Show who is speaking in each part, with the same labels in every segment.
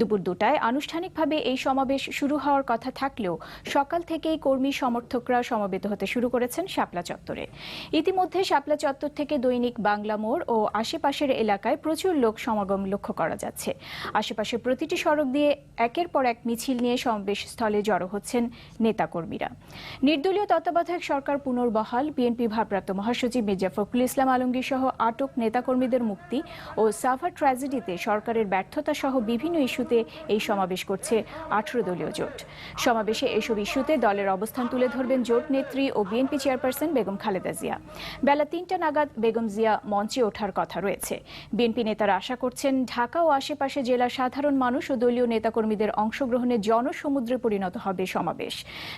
Speaker 1: দুপুর দুটায় আনুষ্ঠানিকভাবে এই সমাবেশ শুরু হওয়ার কথা থাকলেও সকাল থেকেই কর্মী সমর্থকরা সমবেত হতে শুরু করেছেন শাপলা চত্বরে। ইতিমধ্যে শাপলা চত্বর থেকে দৈনিক বাংলা মোড় ও আশেপাশের এলাকায় প্রচুর লোক সমাগম লক্ষ্য করা যাচ্ছে। আশেপাশের প্রতিটি সড়ক দিয়ে একের পর এক মিছিল নিয়ে সমাবেশ স্থলে জড়ো হচ্ছেন নেতাকর্মীরা। নির্দলীয় তত্ত্বাবধায়ক সরকার পুনর্বহাল, বিএনপি ভারপ্রাপ্ত মহাসচিব মির্জা ফখরুল ইসলাম আলমগীর সহ আটক নেতাকর্মীদের মুক্তি ও সাভার ট্র্যাজেডিতে সরকারের ব্যর্থতা সহ বিভিন্ন ইস্যুতে এই সমাবেশ করছে আঠারো দলীয় জোট। সমাবেশে এসব ইস্যুতে দলের অবস্থান তুলে ধরবেন জোট নেত্রী ও বিএনপি চেয়ারপারসন বেগম খালেদা জিয়া। বেলা তিনটা নাগাদ বেগম জিয়া মঞ্চে ওঠার কথা রয়েছে। বিএনপি নেতারা আশা করছেন ঢাকা ও আশেপাশে জেলার সাধারণ মানুষ ও দলীয় নেতাকর্মীদের অংশগ্রহণে জনসমুদ্রে পরিণত হবে সমাবেশ।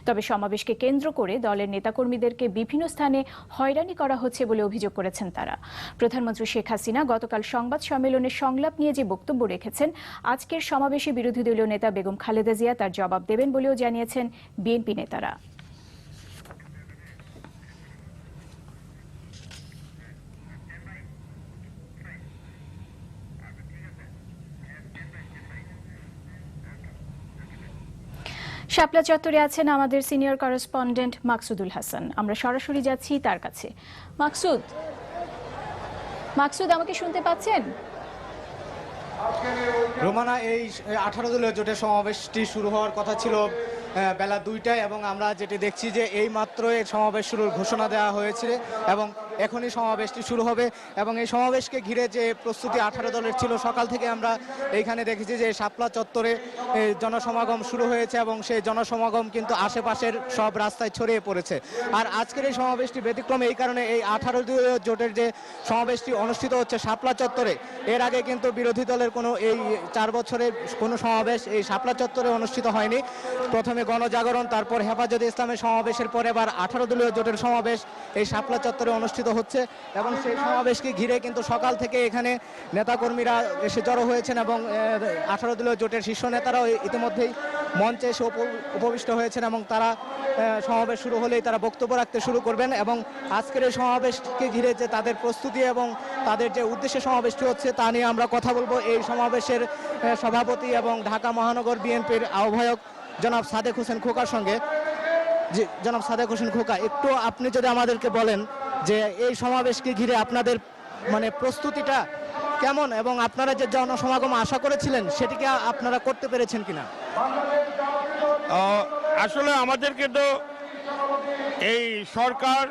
Speaker 1: তবে সমাবেশকে কেন্দ্র করে দলের নেতাকর্মীদেরকে বিভিন্ন স্থানে হয়রানি করা হচ্ছে বলে অভিযোগ করেছেন তারা। প্রধানমন্ত্রী শেখ হাসিনা গতকাল সংবাদ সম্মেলনে সংলাপ নিয়ে যে বক্তব্য রেখেছেন, আজকের সমাবেশে বিরোধী দলীয় নেতা বেগম খালেদা জিয়া তার জবাব দেবেন বলেও জানিয়েছেন বিএনপি নেতারা। শাপলা চত্বরে আছেন আমাদের সিনিয়র করেসপন্ডেন্ট মাকসুদুল হাসান। আমরা সরাসরি যাচ্ছি তার কাছে। মাকসুদ মাকসুদ, আমাকে শুনতে পাচ্ছেন?
Speaker 2: রোমানা, এই আঠারো দলীয় জোটের সমাবেশটি শুরু হওয়ার কথা ছিল বেলা দুইটায় এবং আমরা যেটি দেখছি যে এই মাত্র এর সমাবেশ শুরুর ঘোষণা দেওয়া হয়েছে এবং এখনই সমাবেশটি শুরু হবে এবং এই সমাবেশকে ঘিরে যে প্রস্তুতি আঠারো দলের ছিল, সকাল থেকে আমরা এইখানে দেখেছি যে শাপলা চত্বরে জনসমাগম শুরু হয়েছে এবং সেই জনসমাগম কিন্তু আশেপাশের সব রাস্তায় ছড়িয়ে পড়েছে। আর আজকের এই সমাবেশটি ব্যতিক্রম এই কারণে এই আঠারো জোটের যে সমাবেশটি অনুষ্ঠিত হচ্ছে শাপলা চত্বরে, এর আগে কিন্তু বিরোধী দলের কোনো এই চার বছরের কোনো সমাবেশ এই শাপলা চত্বরে অনুষ্ঠিত হয়নি। প্রথমে গণজাগরণ, তারপর হেফাজতে ইসলামের সমাবেশের পরে আবার আঠারো দলীয় জোটের সমাবেশ এই শাপলা চত্বরে অনুষ্ঠিত হচ্ছে এবং সেই সমাবেশকে ঘিরে কিন্তু সকাল থেকে এখানে নেতাকর্মীরা এসে জড়ো হয়েছেন এবং আঠারো দলীয় জোটের শীর্ষ নেতারাও ইতিমধ্যেই মঞ্চে এসে উপ- উপবিষ্ট হয়েছেন এবং তারা সমাবেশ শুরু হলেই তারা বক্তব্য রাখতে শুরু করবেন এবং আজকের এই সমাবেশকে ঘিরে যে তাদের প্রস্তুতি এবং তাদের যে উদ্দেশ্যে সমাবেশটি হচ্ছে তা নিয়ে আমরা কথা বলব। এই সমাবেশের সভাপতি এবং ঢাকা মহানগর বিএনপির আহ্বায়ক জনাব সাদেক হোসেন খোকার সঙ্গে। জনাব সাদেক হোসেন খোকা, একটু আপনি যদি আমাদেরকে বলেন যে এই সমাবেশকে ঘিরে আপনাদের মানে প্রস্তুতিটা কেমন এবং আপনারা যে জনসমাগম আশা করেছিলেন, সেটিকে আপনারা করতে পেরেছেন কিনা?
Speaker 3: আসলে আমাদেরকে তো এই সরকার